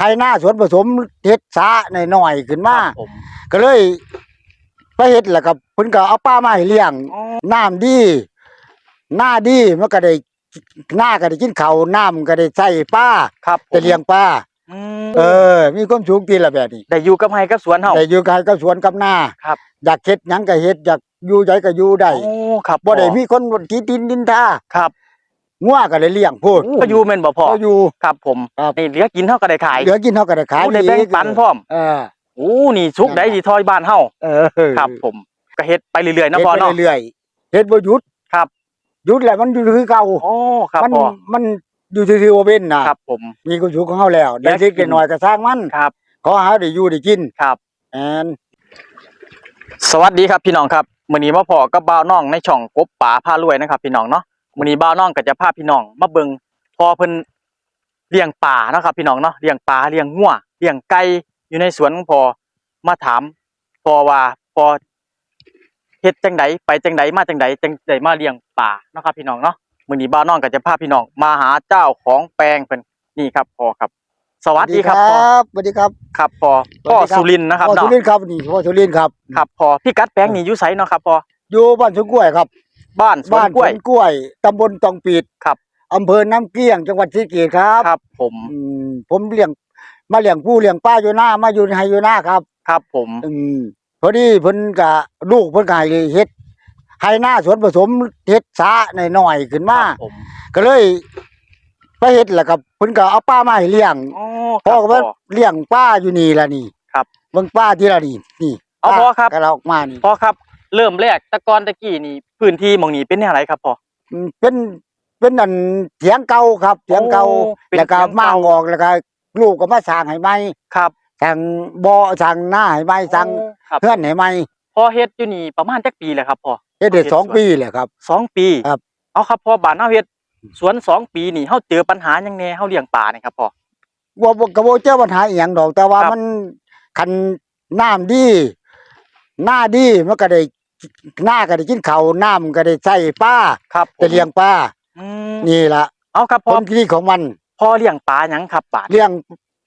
ให้หน้าสวนผสมเฮ็ดสาหน่อยๆขึ้นมาครับผม ก็เลยไปเฮ็ดแล้วก็เพิ่นก็เอาปลามาให้เลี้ยงอ๋อ น้ำดีหน้าดีมันก็ได้หน้าก็ได้กินข้าวน้ำก็ได้ใส่ปลาครับผมได้เลี้ยงปลาอืมเออ มีความสุขดีละแบบนี้ได้อยู่กับไห้กับสวนเฮา ได้อยู่กับกับสวนกับหน้าครับ อยากเฮ็ดหยังก็เฮ็ดอยากอยู่ใจก็อยู่ได้โอ้ครับบ่ได้พ่อมีคนบ่กี่ดินดินทาครับ งัวก็ได้เลี้ยงพูดก็อยู่แม่นบ่พ่อก็อยู่ ครับผมครับนี่เหลือกินเฮาก็ได้ขายเหลือกินเฮาก็ได้ขายโอ้ได้แบ่งปันพร้อมเออโอ้นี่สุกได้ดีทอยบ้านเฮาเออครับ ผมก็เฮ็ดไปเรื่อยๆนะเฮ็ดพ่อไปเนาะเรื่อยๆเฮ็ดบ่หยุดครับหยุดแล้วมันอยู่คือเก่าโอ้ครับมันพ่อมันอยู่ซื่อๆบ่เป็นน่ะครับ ผมมีความสุขของเฮาแล้วแล้ได้วเล็กกินได้น้อยก็สร้างมันครับขอหาได้อยู่ได้กินครับแอนสวัสดีครับพี่น้องครับมื้อนี้มาพอกับบ่าวน้องในช่องกบป่าพารวยนะครับ พี่น้องเนาะ มื้อนี้บ่าวน้องก็จะพาพี่น้องมาเบิ่งพอเพิ่นเลี้ยงป่าเนาะครับพี่น้องเนาะเลี้ยงปลาเลี้ยงงัวเลี้ยงไก่อยู่ในสวนของพอมาถามพอว่าพอเฮ็ดจังไดไปจังไดมาจังไดจังไดมาเลี้ยงป่าเนาะครับพี่น้องเนาะมื้อนี้บ่าวน้องก็จะพาพี่น้องมาหาเจ้าของแปลงเพิ่นนี่ครับพอครับ สวัสดีครับพอสวัสดีครับครับพอสวัพ่อสดีครับสุรินทร์นะครับพ่อสุเนาะรินทร์ครับนี่พ่อสุรินทร์ครับครับพอพี่กัดแปลงนี่อยู่ไสเนาะครับพออยู่บ้านสวนกล้วยครับ บ้านสวนบ้านกล้วยสวนกล้วยตำบลตองปีดครับอำเภอน้ำเกลี้ยงจังหวัดศรีสะเกษครับครับ ผมอืมผมเลี้ยงมาเลี้ยงผู้เลี้ยงป้าอยู่หน้ามาอยู่ในไฮอยู่หน้าครับ ครับผมอืมพอดีเพิ่นก็ลูกเพิ่นก็ให้เฮ็ดให้หน้าสวนผสมเฮ็ดสาหน่อยๆขึ้นมา ครับผมก็เลยไปเฮ็ดแล้วก็เพิ่นก็เอาป้ามาให้เลี้ยงอ๋อพ่อคก็รับว่าเลี้ยงป้าอยู่นี่ล่ะนี่ครับ เบิ่งป้าที่ละนี่นี่เอาป้พ่อครับ ก็เราออกมานี่พอครับ เริ่มแรกแตะกอนตะกี้นี่ พื้นที่หมองนี้เป็นแนวไรครับพออืมเป็นเป็นอันเถียงเก่าครับเถียงเก่าโอ้เป็นแล้วก็เถียงเก่ามางออกแล้วก็ลูกก็มาสร้างให้ใหม่ครับสร้างบ่อสร้างหน้าให้ใหม่สร้างโอ้ครับเฮือนให้ใหม่พอเฮ็ดอยู่นี่ประมาณจักปีแหละครับพอเฮ็ดได้เฮ็ดสองสวน ปีแหละครับ สองปีครับ เอาครับพอบ้านเฮาเฮ็ดสวนสองปีนี่เฮาเจอปัญหาหยังแน่เฮาเลี้ยงปลานี่ครับพอว่าบ่ก็บ่เจอปัญหาอีหยังดอก แต่ว่าครับ มันคันน้ำดี หน้าดีมันก็ได้ หน้าก็ได้กินข้าวน้ำก็ได้ใส่ปลาครับผมจะเลี้ยงปลาอืมนี่ล่ะเอาครับผพอลที่ของมันพอเลี้ยงปลาหยังครับปลาเลี้ยง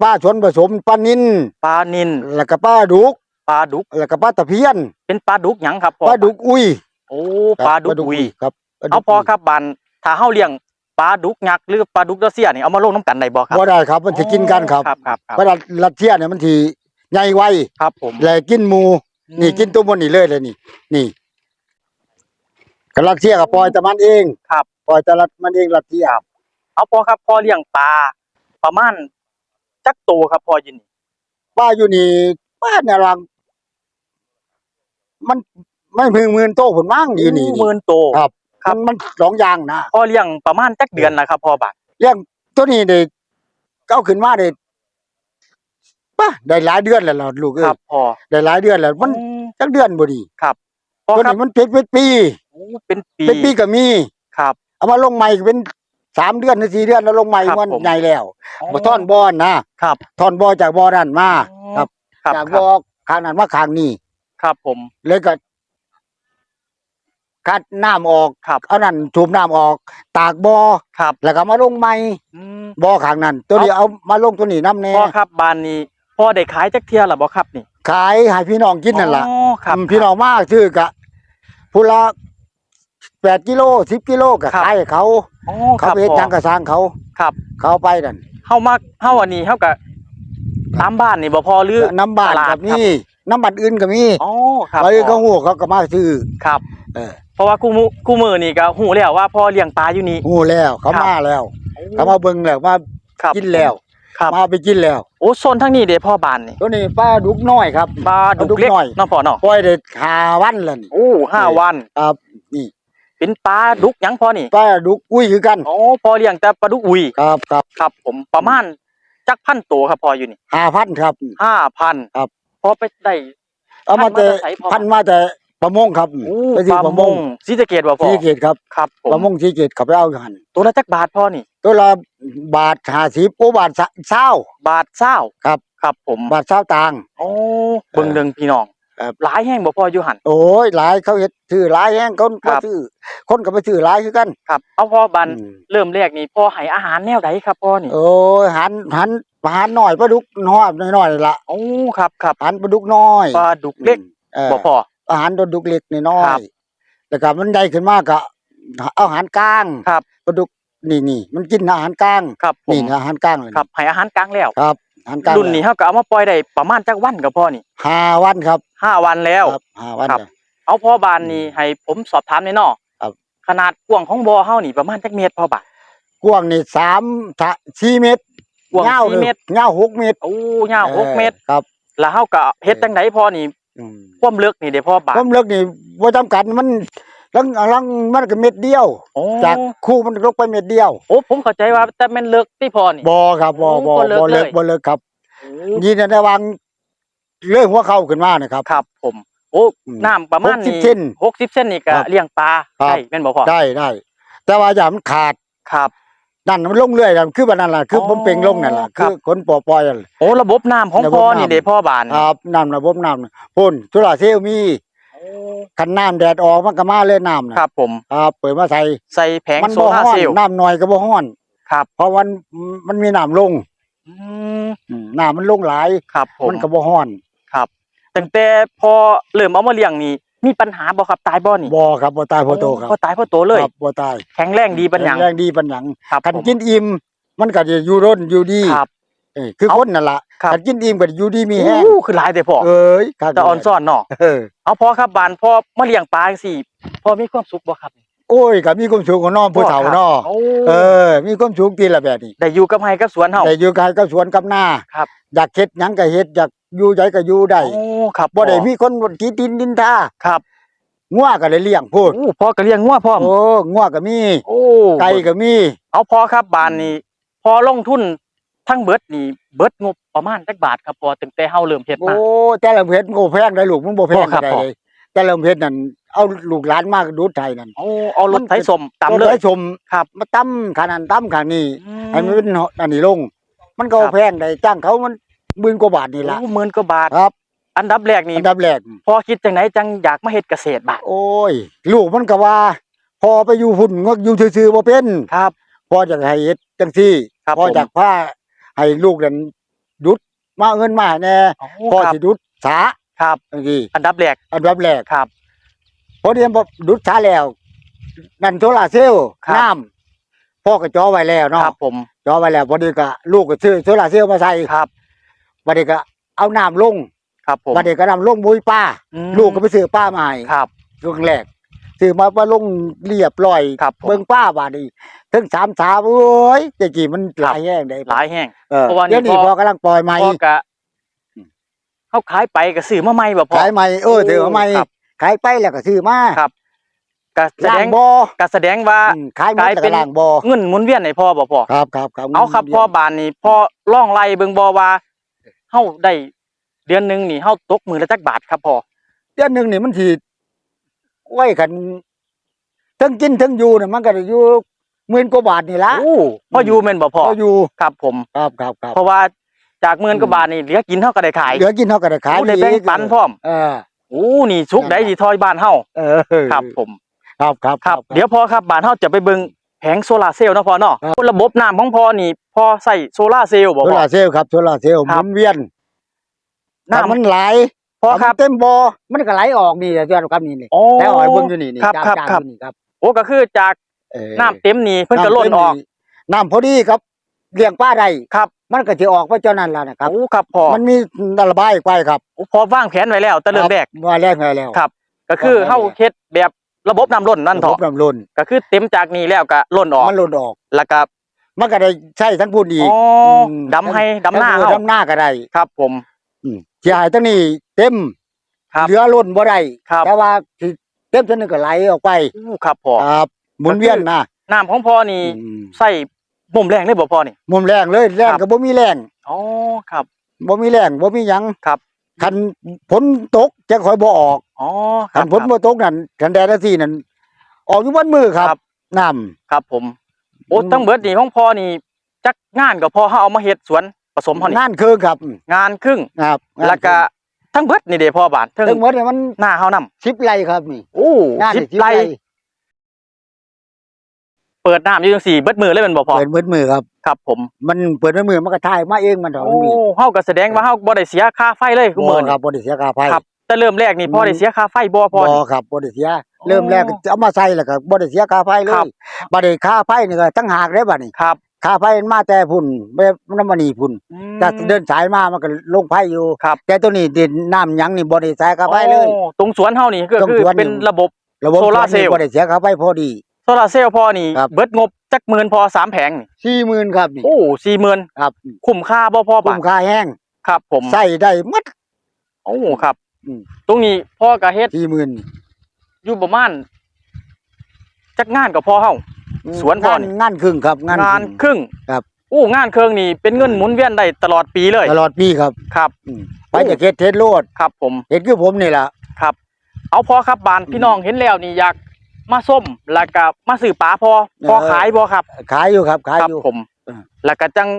ปลาชนผสมปลานินปลานิลแล้วก็ปลาดุกปลาดุกแล้วก็ปลาตะเพียนเป็นปลาดุกหยังครับพอปลาดุกอุ้ยโอ้ปลาดุกอุยครับปลดุเอาพอครับบ้านถ้าเฮาเลี้ยงปลาดุกยักษ์หรือปลาดุกรัสเซียนี่เอามาลงน้ำกันได้บ่ครับบ่ได้ครับมันสิกินกันครับครับครับครับเพราะรัสเซียเนี่ยมันสิใหญ่ไวครับผม แล้วกินหมู นี่กินตัวบนนี่เลยเลยนี่ นี่ก็รัสเซียก็ปล่อยแต่มันเองครับ ปล่อยแต่รัสมันเองรัสเซียเอาพอครับพอเลี้ยงปลาประมาณจักโตครับพอยินนี่ป้าอยู่นี่ป้าเนี่ยรังมันไม่พึงหมื่นโตผลมั่งดีนี่หมื่นโตครับ ครับมันมันสองอย่างนะพอเลี้ยงประมาณจักเดือนนะครับพอบาทเรื่องตัวนี้ได้เอาขึ้นมาได้ป้าได้หลายเดือนแล้วล่ะลูกเอ้ครัยบพอได้หลายเดือนแล้วมันอืมจักเดือนบ่ดีพอตัวครับนี้มันเป็นเป็นปี โอ้เป็นปีเป็นปีก็มี ครับเอามาลงใหม่ก็เป็นสามเดือนหรือสี่เดือนแล้วลงใหม่ครับมันผมใหญ่แล้วบ่ท่อนบอนนะครับท่อนบอจากบอนั่นมาครับ ครับจากครับอบข้างนั้นมาข้างนี้ครับผมเลยก็คัดน้ำออก ครับเอานั่นสูบน้ำออก ตากบอครับแล้วก็มาลงใหม่อืมบอข้างนั้น ตัวนี้เอามาลงตัวนี้น้ำแน่พอครับบ้านนี้ พอได้ขายจักเที่ยหรอบ่ครับนี่ขายให้พี่น้องกินนั่นล่ะอ๋อครับ อืมพี่น้องมากซื้อกะผู้ละแปดกิโลสิบกิโลก็ครับ ขายให้เขาอ๋อคเขารับไปเฮ็ดพอหยังกระสร้างเขา ครับ เขาเอาไปนั่นเฮามาเฮาอันนี้เฮาก็ตามบ้านนี่บ่พอหรือน้ำบ้านตลาดกับนี่น้ำบัตรอื่นก็มีอ๋อครับไปพอเขาหูเขาก็มาซื้อครับ เออเพราะว่าคู่มือคู่มือนี่ก็หูแล้วว่าพ่อเลี้ยงปลาอยู่นี่ หูแล้วเขาครับ มาแล้ว เขามาเบิ่งแล้วมาครับกินแล้ว ครับ มาไปกินแล้วโอ้โซนทั้งนี้เด้พ่อบ้านนี่ตัวนี้ป้าดุกน้อยครับ ปลาดุปลาดุกกเล็กน้อย เนาะพ่อเนาะปล่อยได้หาวันแล้วนี่โอ้ห้าวัน ครับนี่ เป็นปลาดุกหยังพ่อนี่ป้าดุกอุ้ยคือกันโอ้พ่อเลี้ยงแต่ปลาดุกอุยครับครับครับ ผมประมาณจักพันตัวครับพ่ออยู่นี่หาพันครับ ห้าพันครับ พอไปได้ เอามาแต่พันมาแต่ไสพอพันมาแต่ ประมงครับโอ้ไปซื้อปปลาระมมงงศรีสะเกดบ่พ่อที่เกตครับครับผประมมงที่เกตเขาไปเอาอยู่หันตัวละจักบาทพ่อนี่ ตัวละบาทห้าสิบโอ้บาทเศร้า บาทเศร้าครับ ครับผมบาทเศร้าต่างโอ้เบิ่งเรื่องพี่น้องครับ หลายแห้งบ่พ่ออยู่หัน โอ้ยหลายเขาเฮ็ดซื้อหลายแห้งคนครัก็บ ซื้อคนก็ไปซื้อหลายคือกันครับ เอาพ่อบันอืมเริ่มแรกนี่พ่อให้อาหารแนวใดครับพ่อนี่โอ้ยหันหันอาหารน้อยปลาดุกน้อยน้อยๆละโอ้ครับครับอาหารปลาดุกน้อยปลาดุกเล็กเออบ่พอ อาหารปลาดุกเล็กน้อครัยบๆแล้วก็มันใหญ่ขึ้นมากก็เอาอาหารกลางครับปลาดุกนี่นี่มันกินอาหารกลางครับผนี่มนะอาหารกลางเลยครับให้อาหารกลางแล้วครับอาหารกลางรุ่นนี้เฮาก็เอามาปล่อยได้ประมาณจักวันก็พอนี่ห้าวันครับห้าวันแล้วครับห้าวันครับจ้ะเอาพ่อบานนี่ให้ผมสอบถามหน่อยเนาะครับขนาดกว้างของบ่อเฮานี่ประมาณจักเมตรพ่อบานกว้างนี่สามสะสี่เมตรกว้างยาวสี่เมตรยาวหกเมตรโอ้ยาวหกเมตรออครับ แล้วเฮาก็เฮ็ดจังไดพอนี่อืม ความลึกนี่เด้พ่อบานความลึกนี่บ่จำกัดมันลังลังมันก็เม็ดเดียวโอ้จากคู่มันลงไปเม็ดเดียวโอ้ผมเข้าใจว่าแต่แม่นลึกที่พอนี่บ่ครับบ่โอ้บ่บ่เลิกบ่เลิกเลยบ่เลิกครับโอ้ยีนระวังเรื่องหัวเข้าขึ้นมานะครับครับ ผมโอ้อืมน้ำประมาณนี้60เซนหกสิบเซนนี่ก็ครับเลี้ยงปลาครับได้แม่นบ่พ่อได้ได้แต่ว่าอย่ามันขาดครับ นั่นมันลงเรื่อยนั่นคือบันนั่นล่ะคือออผมเป่งลงนั่นล่ะครัคืบอคนปล่อยๆนั่นล่ะ โอ้ระบบน้ำของระบบพ่อน้ำนี่เด้พ่อบานครับน้ำระบบน้ำน่ะพ่นสุราเซลลมีโอ้คันน้ำแดดออกมันก็มาเลยน้ำน่ะครับผมครับเปิดมาใส่ใส่แผงมันโซบ่ลาร์ฮ้อเซนลล์ น้ำน้อยก็บ่ฮ้อนครับ เพราะมันมันมีน้ำลงอืมอืมน้ำมันลงหลายครับผมมันก็บ่ฮ้อนครับตั้งแต่พอเริ่มเอามาเลี้ยงนี่ มีปัญหาบ่ครับตายบ่นี่บ่ครับบ่ตายบ่โตครับพอตายพอโตเลยครับบ่ตายแข็งแรงดีปัญญังแรงดีปัญญังครับคันผมกินอิ่มมันก็จะอยู่ร่นอยู่ดีครับเอ้ยคือเอาคนนั่นล่ะครับคันกินอิ่มก็อยู่ดีมีแห้งโอ้คือหลายแต่พ่อเอ้ยครับแต่อ่อนซ่อนเนาะเออเอาพอครับบานพอมาเลี้ยงปลาจังซี่พอมีความสุขบ่ครับโอ้ยก็มีความสุขของน้องผู้เฒ่าเนาะโอ้เออ มีความสุขทีละแบบนี้ ได้อยู่กับไห้กับสวนเฮาแต่อยู่ไกลก็สวนกับหน้าครับ อยากเฮ็ดหยังก็เฮ็ดอยาก อยู่ใจก็อยู่ได้โอ้ครับบ่ได้พ่อมีคนกีดินดินทาครับงัวก็ได้เลี้ยงพูดโอ้พอก็เลี้ยงงัวพร้อมโอ้งัวก็มีโอ้ไก่ก็มี เอาพอครับบานนี้พอลงทุนทั้งเบิดนี่เบิดงบประมาณจักบาทครับพอตั้งแต่เฮาเริ่มเฮ็ดโอ้มาแต่ละเพชรมันก็แพงได้ลูกมันบ่แพงบ่ครับได้พ่อเลยแต่ละเพชรนั่นเอาลูกหลานมาดูดไทยนั่นโอ้เอารถมันไถสมตำเลก็ยไปชมครับมาตํขนาดตํขนาดนี้อืให้มันเป็นอันนี้ลงมันก็ครับแพงได้จ้างเขามัน หมื่นกว่าบาทนี่ล่ะโอ้หมื่นกว่าบาทครับ อันดับแรกนี่อันดับแรกพอคิดจังไหนจังอยากมาเฮ็ดเกษตรบาดโอ้ย ลูกมันก็ว่า พอไปอยู่หุ่นงกอยู่ซื่อๆบ่เป็นครับพออยากให้เฮ็ดจังซี่ครับพอผมอยากพาให้ลูกนั้นดุดมาเอาเงินมาให้แน่โอ้พอครับสิดุดสาครับจังซี่อันดับแรกอันดับแรกครับพอเรียนบ่ดุดสาแล้วนั่นโซลาร์เซลล์ครับน้ำพ่อก็จ่อไว้แล้วคเนาะรับผมจ่อไว้แล้วพอดีก็ลูกก็ซื้อโซลาร์เซลล์มาใส่ครับ บัดนี้ก็เอาน้ำลงครับผมบัดนี้ก็น้ำลงมุ้ยป้า อืมลูกก็ไปซื้อป้ามาให้ครับ ช่วงแรกซื้อมาว่าลงเรียบร้อยครับผม เบิ่งป้าบาดนี้ถึงสามสามโอ้ยแต่กี้มันหลายแห้งได้หลายแห้ง เออเพราะว่านี่เดี๋ยวนี้พอ พอกำลังปล่อยใหม่พอกะเขาขายไปก็ซื้อมาใหม่บ่พอขายใหม่เออถือมาใหม่ครับขายไปแล้วก็ซื้อมาครับ ก็แสล้าดงงบ่ก็แสดงว่า อืมขายหมดกลายแล้วเป็ก็น ล้างบ่เงินหมุนเวียนให้พ่อบ่พอครับครับครับเอาครับพ่อบานนี่พ่อล่องไล่เบิ่งบ่ว่า เฮาได้เดือนหนึงนี่เฮาตกมือละจักบาทครับพ่อเดือนหนึงนี่มันสิไว้กันทั้งกินทั้งอยู่น่ะมันก็ได้อยู่หมื่นกว่าบาทนี่ละโอ้พ่ออยู่แม่นบ่พ่อพออยู่ครับผมครับครับครับเพราะว่าจากหมื่นกว่าบาทนี่เหลือกินเฮาก็ได้ขายเหลือกินเท่าก็ได้ขายโอ้ได้แบ่งปันพร้อมเออโอ้นี่สุกได้สิทอยบ้านเฮาเออครับผม ครับครับครับ เดี๋ยวพอครับบ้านเฮาจะไปเบิ่ง แผงโซลาร์เซลล์เนาะพ่อเนาะครับระบบน้ำของพ่อนี่พอใส่โซลาร์เซลล์บ่โซพ่อลาร์เซลล์ครับโซลาร์เซลล์หครัมุบนเวียนน้ำถ้ามันไหลพ่อครับถ้ามันเต็มบ่อมันก็ไหลออกนี่เจ้าครับนี่นี่โอ้แต่อ่อยเบิ่งอยู่นี่นี่ครับจ้างครับจ้างครับอยู่นี่ครับโอ้ก็คือจากเออน้ำเต็มนี่เพิ่นก็ล้นออกน้ำพอดีครับเลี้ยงปลาได้ครับ มันก็สิออกไปเจ้านั้นล่ะนะครับโอ้ครับพ่อมันมีระบายไปครับโอ้พอวางแผนไว้แล้วแต่เริ่มแรกว่าแรกไงแล้วครับ ก็คือเฮาเฮ็ดแบบ ระบบน้ำล้นนั่นเถระอะบบน้ำล้นก็คือเต็มจากนี้แล้วก็ล้นออกมันล้นออกแล้วก็มันก็ได้ใช้ทั้งพูนอีกอ๋ออมดำให้ดำหน้าเออเฮาดำหน้าก็ได้ครับ ผม อืมสิหายทั้งนี้เต็มครับเหลือล้นบ่ได้ครับ แต่ว่าสิเต็มเท่านึงก็ไหลออกไปอู้ครับพ่อ ครับหมุนเวียนนะน้ำของพ่อนี่อืมใส่บ่มแรงเลยบ่พ่อนี่ มุมแรงเลยแรงครับ ก็บ่มีแรงอ๋อครับ บ่มีแรงบ่มีหยังครับ คันฝนตกจะค่อยบ่ออก อ๋อคคัรันบฝนบ่ตกนั่นคันแดดจังซี่นั่นออกอยู่บนมือคครัรับบ น้ำ ครับ ผมโอ้ทั้งเบิดนี่ของพ่อนี่จักงานก็พอเฮาเอามาเฮ็ดสวนผสมเฮานี่นั่นคือครับงานครึ่งครับแล้วก็ทั้งเบิดนี่เด้พ่อบานทั้งทั้งหมดเนี่ยมันหน้าเฮานํ10ไร่ครับนี่โอ้งานสินี่บไร่เปิดน้ำอยู่จังซี่เบิดมือเลยแมันบ่พอเปิดมืดมือครับ ครับ ผมมันเปิดมืดมือมันก็ถ่ายมาเองมันดอกโอ้มันมีเฮาก็แสดงว่าเฮาบ่ได้เสียค่าไฟเลยคือมื้อบ่คนี้รับบ่ได้เสียค่าไฟครับ แต่เริ่มแรกนี่พ่อได้เสียค่าไฟบ่พ่อบ่นี่ครับบ่ได้เสีย เริ่มแรกก็เอามาใส่แล้วก็บ่ได้เสียค่าไฟเลครัยบ บัดนี้ค่าไฟนี่ก็ตั้งหากเด้บัดนี้ครับค่าไฟมันมาแต่พุ่นบ่มันมานี่พุ่นอืม แต่เดินสายมามันก็ลงไฟอยู่ครับ แต่ตัวนี้ดินน้ำหยังนี่บ่ได้เสียค่าไฟเลย โอ้ตรงสวนเฮานี่ก็ตรงคือสวนนี่ เป็นระบบ ระบบโซลาร์เซลล์ บ่ได้เสียค่าไฟพอดี โซลาร์เซลล์พ่อนี่ครับ เบิดงบจักหมื่นพอสามแผงนี่40,000ครับนี่โอ้40,000ครับคุ้มค่าบ่พ่อคุ้บาทมค่าแห้งครับผมใส่ได้หมดโอ้ครับ อืม ตรงนี้พ่อก็เฮ็ด40,000นี่อยู่ประมาณจักงานกับพ่อเฮา สวนพ่อนี่งานครึ่งครับงาน งานครึ่งครับโอ้งานเครื่องนี่เป็นเงินหมุนเวียนได้ตลอดปีเลยตลอดปีครับครับ อืมไปจะเฮ็ดเฮ็ดโลดครับผม เฮ็ดคือผมนี่ล่ะ ครับ เอาพอครับบานพี่น้องเห็นแล้วนี่อยากมาส้มแล้วก็มาซื้อปลาพอพอเออ ขายบ่ครับขายอยู่ครับขายครับอยู่ ผม เออ แล้วก็จัง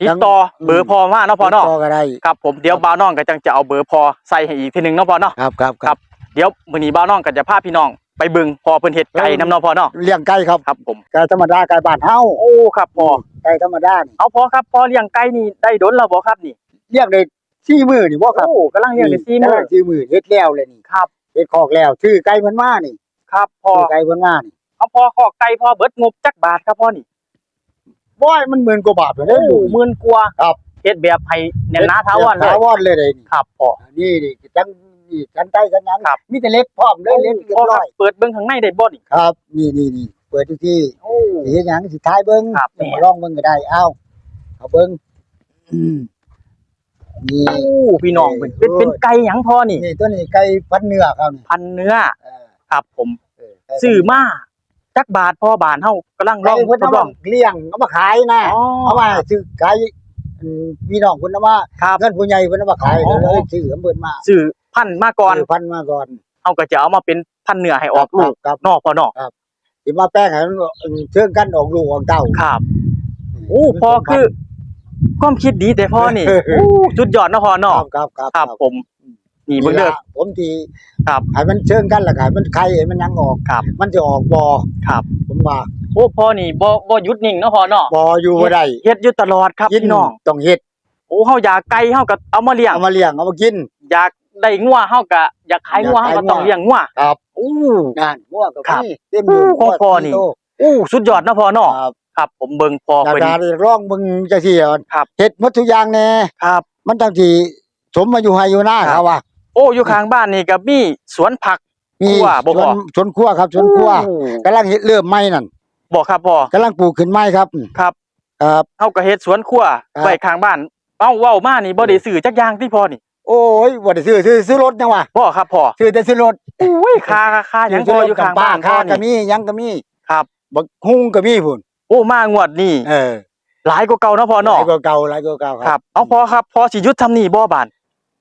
ติจัดงต่ออมเบอร์พอมาเนาะพอเนาะต่อก็ได้ครับผมเดี๋ยวบ่าวน้องก็จังจะเอาเบอร์พอใส่ให้อีกทีหนึงเนาะพอเนาะ ครับครับครับเดี๋ยวมื้อนี้บ่าวน้องก็จะพาพี่น้องไปเบิ่งพอเพิ่นเฮ็ดไก่น้ำเนาะพอเนาะเลี้ยงไก่ครับครับผมไก่ธรรมดาไก่บ้านเฮาโอ้ครับพอไก่ธรรมดานี่เอาพอครับพอเลี้ยงไก่นี่ได้ดนแล้วบ่ครับนี่เลี้ยงได้4มื้อนี่บ่ครับโอ้กำลังเลี้ยงได้4มื้อ4มื้อเฮ็ดแล้วเลยนี่ครับเฮ็ดคอกแล้วชื่อไก่เพิ่นมานี่ครับพอชื่อไก่เพิ่นมานี่เอาพอขอกไก่พอเบิดงบจักบาทครับพ่อนี่ บ่ยมันหมื่นกว่าบาทเลยโอ้เด้อลูกหมื่นกว่าครับ เฮ็ดแบบให้แน่นหนาถาวรเลยถาวรเลยเด้นี่ครับพ่อ นี่นี่จังนี่กันไก่กันหยังครับ มีแต่เล็กพร้อมเลยเล็กเรียพ่อบคร้รัอบยเปิดเบิ่งข้างในได้บ่นี่ครับ นี่นี่นี่เปิดที่โอ้สิเฮ็ดหยังสิทายเบิ่งครับ จะมาลองเบิ่งก็ได้เอ้าเอาเบิ่งอืมนี่โอ้พี่น้องเป็นเป็นเป็นไก่หยังพ่อนี่ นี่ตัวนี้ไก่พันเนื้อครับนี่พันเนื้อเออครับผมเออไก่พันเนื้ซื้อมา จักบาทพ่อบานเฮากำลังลไก่องเพิ่นทเอาดลมาองเลี้ยงเอามาขายนะอ๋อเอามาซื้อไก่อืมพี่น้องเพิ่นเอามาครับเงินผู้ใหญ่เพิ่นเอามาขายอ๋อเลยซื้อเพิ่นมาซื้อพันธุ์มาก่อนซื้พันมาก่อนเฮาก็จะเอามาเป็นพันธุ์เนื้อให้ออกลูกครับนอกพ่อนอกสิมาแป้งให้มันเชิงกันออกลูกออกเต้าครับโอ้พ่อคือความคิดดีแต่พ่อนี่โอ้สุดยอดเนาะพ่อคเนาะรับครับครับครับผม นี่เบิ่งเด้อล่ะผมที่ครับให้มันเชิงกันแล้วก็ให้มันไข่ให้มันยังออก ครับ มันจะออกบ่อครับ ผมว่าโอ้พ่อนี่บ่บ่หยุดนิ่งเนาะพ่อเนาะบ่อยู่บ่ได้เฮ็ดอยู่ตลอดครับกินพี่น้องต้องเฮ็ดโอ้เฮาอยากไก่เฮาก็เอามาเลี้ยงเอามาเลี้ยงเอามากิน อยากได้งัวเฮาก็อยากขายงัวอยากเฮาขายก็ต้องงัวเลี้ยงงัวครับโอ้นั่นงัวก็ครับมีเต็มอยู่ของพ่อนี่โตโอ้สุดยอดนะพ่อเนาะครับครับ ผมเบิ่งพ่อดาเพิ่น ดาได้ร้องเบิ่งจังซี่อะครับ เฮ็ดหมดทุกอย่างแน่ครับ มันจังสิสมมาอยู่ให้อยู่หน้าครับ เขาว่า โอ้อยู่ข้างบ้านนี่ก็มีสวนผักมีครัวบ่สพ่วอนสวนครัวครับสวนครัวโอ้กำลังเฮ็ดเริ่มใหม่นั่นบ่ครับพ่อกำลังปลูกขึ้นใหม่ครับครับครับ เฮาก็เฮ็ดสวนครัวครับ ไว้ข้างบ้านเอ้าเว้ามานี่บ่ได้ซื้อจักอย่างที่พ่อนี่โอ้ยบ่ได้ซื้อซื้อซื้อรถจังว่าบ่ครับพ่อซื้อแต่ซื้อรถอุ้ยค่าค่าหยังพ่ออยู่ข้างบ้านค่าพ่อก็นี่มีหยังก็มีครับ บักฮุ้งก็มีพุ่นโอ้มางวดนี่เออหลายกว่าเก่าเนาะพ่อหลาเนาะยกว่าเก่าหลายกว่าเก่าครับเอาพ่อครับพ่อสิหยุดทำนี่บ่บาน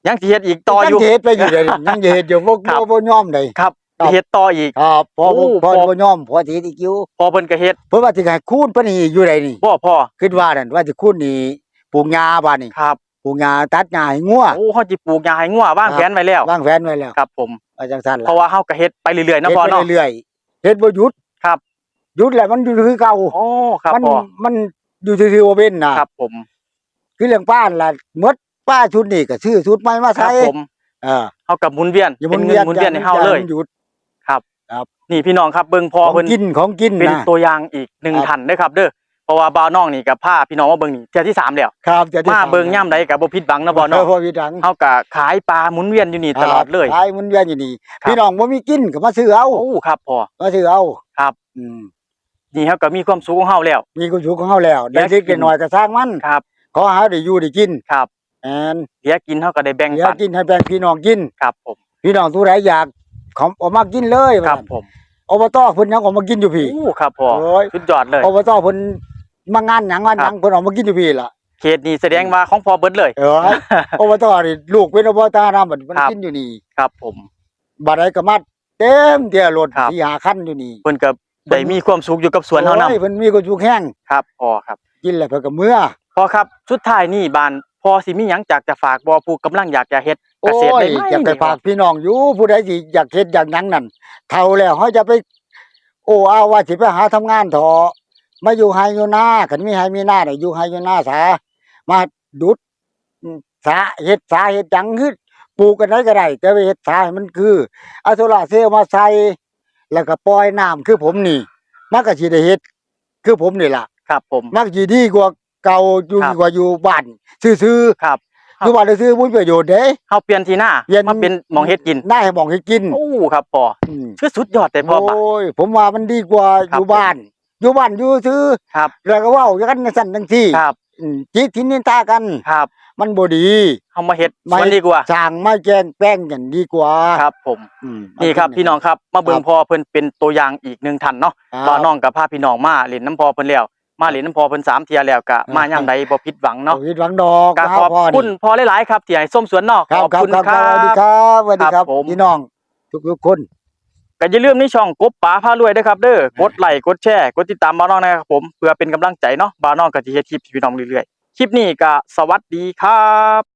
ยังสิเฮ็ดอีกต่ออยู่ ยังสิเฮ็ดไปอยู่เดี๋ยวนี้ยังสิเฮ็ดอยู่บ่ครับ บ่บ่ยอมได้ครับครับสิเฮ็ดต่ออีก ครับพอโอ้พอพอบ่ยอมพอสิเฮ็ดอีกอยู่พอเพิ่นก็เฮ็ดเพิ่นว่าสิให้คูณเพิ่นนี่อยู่ได้นี่บ่พ่อคิดว่านั่นว่าสิคูณนี่ปลูกหญ้าบาดนี่ครับปลูกหญ้าตัดหญ้าให้งัว โอ้เฮาสิปลูกหญ้าให้งัววางครับ แผนไว้แล้ววางแผนไว้แล้วครับ ผมว่าจังซั่นเพล่ะราะว่าเฮาก็เฮ็ดไปเรื่อยๆนะพ่อเฮ็ดเนาะไปเรื่อยๆเฮ็ดบ่หยุดครับ หยุดแล้วมันอยู่คือเก่าโอ้ครับมันพ่อมันอยู่ซื่อๆบ่เป็นน่ะครับผม คือเรื่องป้านล่ะหมด ป้าชุดนี้ก็ซื้อชุดใหม่มาครัใส่บผมเออเฮากับหมุนเวียนอย่าเป็มันนเงินหมุนเวียนให้เฮาเลย หยุด นี่พี่น้องครับเบิ่งพ่อของเพิ่น กินของกินเป็นนะ ตัวอย่างอีกหนึ่งครับท่านเด้อครับเด้อเพราะว่าบ่าวน้องนี่ก็พาพี่น้องมาเบิ่งนี่เทื่อที่สามแล้วครับจะได้มาเบิ่งย่ํใดก็บ่ผิดหวังนะบ่เนาะพอพี่ดังเฮาก็ขายปลาหมุนเวียนอยู่นี่ตลอดเลย ขายมันเวียนอยู่นี่ครับ พี่น้องบ่มีกินก็มาซื้อเอาโอ้ครับพ่อมาซื้อเอาครับ อืมนี่เฮาก็มีความสุขของเฮาแล้ว มีคนสุขของเฮาแล้วอยาได้กกิเล็นกๆน้อยๆก็สร้างมันครับ ขอหาได้อยู่ได้กินครับ แอนเหลือกินเฮาก็ได้แบ่งเดี๋ยวปันกินให้แบ่งพี่น้องกิน ครับผมพี่น้องทุกรายอยากเขาเออกมากินเลยครับผมอบตเพิ่นยังเออกมากินอยู่พี่โอ้ครับพ่อโอ้ย สุดยอดเลย อบตเพิ่นมางานหยังงานหยังเพิ่นเออกมากินอยู่พี่ล่ะเขตนี้แสดงว่าของพ่อเบิดเลย เออ อบตนี่ลูกเป็นอบตนำมันมันครับ กินอยู่นี่ครับผม บัดใดก็มาเต็มเที่ยรถครับ ที่หาคันอยู่นี่เพิ่นก็ได้มีความสุขอยู่กับสวนเฮานำโอ้ยเพิ่นมีคนสุขแห้งครับพ่อครับ กินแล้วเพิ่นก็เมื่อพ่อครับสุดท้ายนี่บาน พ่อสิมีหยังจากจะฝากบ่ผู้กำลังอยากจะเฮ็ดเกโอ้ษตรยได้ไหมอยากไปฝากพี่น้องอยู่ผู้ใดสิอยากเฮ็ดอย่างนั้นนั่นเท่าแล้วเฮาจะไป โอ้เอาว่าสิไปหาทำงานเถอะมาอยู่ไฮอยู่หน้าคันมีไฮมีหน้าได้อยู่ไฮอยู่หน้าสามาดุดสาเฮ็ดสาเฮ็ดหยังคือปลูกกันได้ก็ได้แต่ว่าเฮ็ดสาให้มันคือเอาโซล่าร์เซลล์มาใส่แล้วก็ปล่อยน้ำคือผมนี่มันก็สิได้เฮ็ดคือผมนี่ล่ะ ครับผม มันก็สิดีกว่า เก่าอยู่ครับ กว่าอยู่บ้านซื่อๆครับอยู่บ้านซื่อๆบ่มีประโยชน์เด้ เฮาเปลี่ยนที่หน้าเปลี่ยน มาเป็นหมองเฮ็ดกินหน้าให้มองให้กินโอ้ครับพ่ออืมคือสุดยอดแต่พ่อบาดโอ้ยผมว่ามันดีกว่าครัอบยู่บ้าน อยู่บ้านอยู่ซื้อครับ แล้วก็เว้ากันจังซั่นจังซี่ครับอืมจิตทินนินทากัน ครับมันบ่ดีเฮามาเฮ็ดไม่สวนดีกว่าสร้างมาแกล้งแป้งกันดีกว่าครับ ผม อืมนี่ครับพี่น้องครับมาเบิ่งพ่อเพิ่นเป็นตัวอย่างอีกหนึ่งท่านเนาะครับบ่าวน้องกับพาพี่น้องมาเล่นน้ำพ่อเพิ่นแล้ว มาเล่นน้ำพ่อเพิ่นสามเที่ยแล้วก็มายามใดบ่ผิดหวังเนาะบ่ผิดหวังดอกก็นะขอบพ่นี่คุณพ่อหลายๆครับที่ให้ส้มสวนนอกครับขอบครับคุณครับคสรัวัสดีบครับสวัสดีคครัรับบผมพี่น้องทุกๆคนก็อย่าลืมในช่องกบป๋าพารวยด้วยครับเด้อกดไลค์กดแชร์กดติดตามบ่าวน้องนะครับผมเพื่อเป็นกำลังใจเนาะบ่าวน้องก็สิเฮ็ดคลิปให้พี่น้องเรื่อยๆคลิปนี้ก็สวัสดีครับ